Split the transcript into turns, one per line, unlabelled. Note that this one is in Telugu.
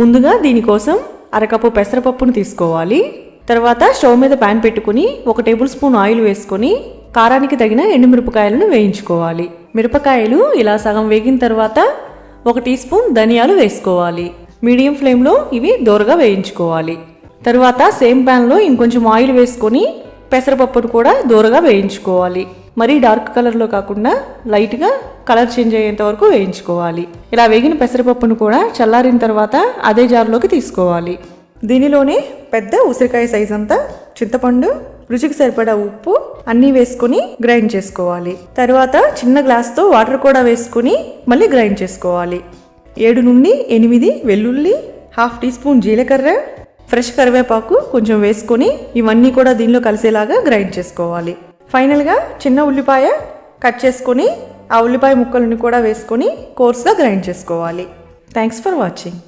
ముందుగా దీనికోసం అరకప్పు పెసరపప్పును తీసుకోవాలి. తర్వాత స్టవ్ మీద ప్యాన్ పెట్టుకుని ఒక టేబుల్ స్పూన్ ఆయిల్ వేసుకొని కారానికి తగిన ఎండుమిరపకాయలను వేయించుకోవాలి. మిరపకాయలు ఇలా సగం వేగిన తర్వాత ఒక టీ స్పూన్ ధనియాలు వేసుకోవాలి. మీడియం ఫ్లేమ్లో ఇవి దోరగా వేయించుకోవాలి. తర్వాత సేమ్ ప్యాన్లో ఇంకొంచెం ఆయిల్ వేసుకొని పెసరపప్పును కూడా దూరగా వేయించుకోవాలి. మరీ డార్క్ కలర్లో కాకుండా లైట్గా కలర్ చేంజ్ అయ్యేంత వరకు వేయించుకోవాలి. ఇలా వేగిన పెసరపప్పును కూడా చల్లారిన తర్వాత అదే జార్లోకి తీసుకోవాలి. దీనిలోనే పెద్ద ఉసిరికాయ సైజ్ అంతా చింతపండు రుచికి సరిపడా ఉప్పు అన్నీ వేసుకొని గ్రైండ్ చేసుకోవాలి. తర్వాత చిన్న గ్లాస్తో వాటర్ కూడా వేసుకుని మళ్ళీ గ్రైండ్ చేసుకోవాలి. ఏడు నుండి ఎనిమిది వెల్లుల్లి హాఫ్ టీ స్పూన్ జీలకర్ర ఫ్రెష్ కరివేపాకు కొంచెం వేసుకొని ఇవన్నీ కూడా దీనిలో కలిసేలాగా గ్రైండ్ చేసుకోవాలి. ఫైనల్గా చిన్న ఉల్లిపాయ కట్ చేసుకొని ఆ ఉల్లిపాయ ముక్కలను కూడా వేసుకొని కోర్స్గా గ్రైండ్ చేసుకోవాలి. Thanks for watching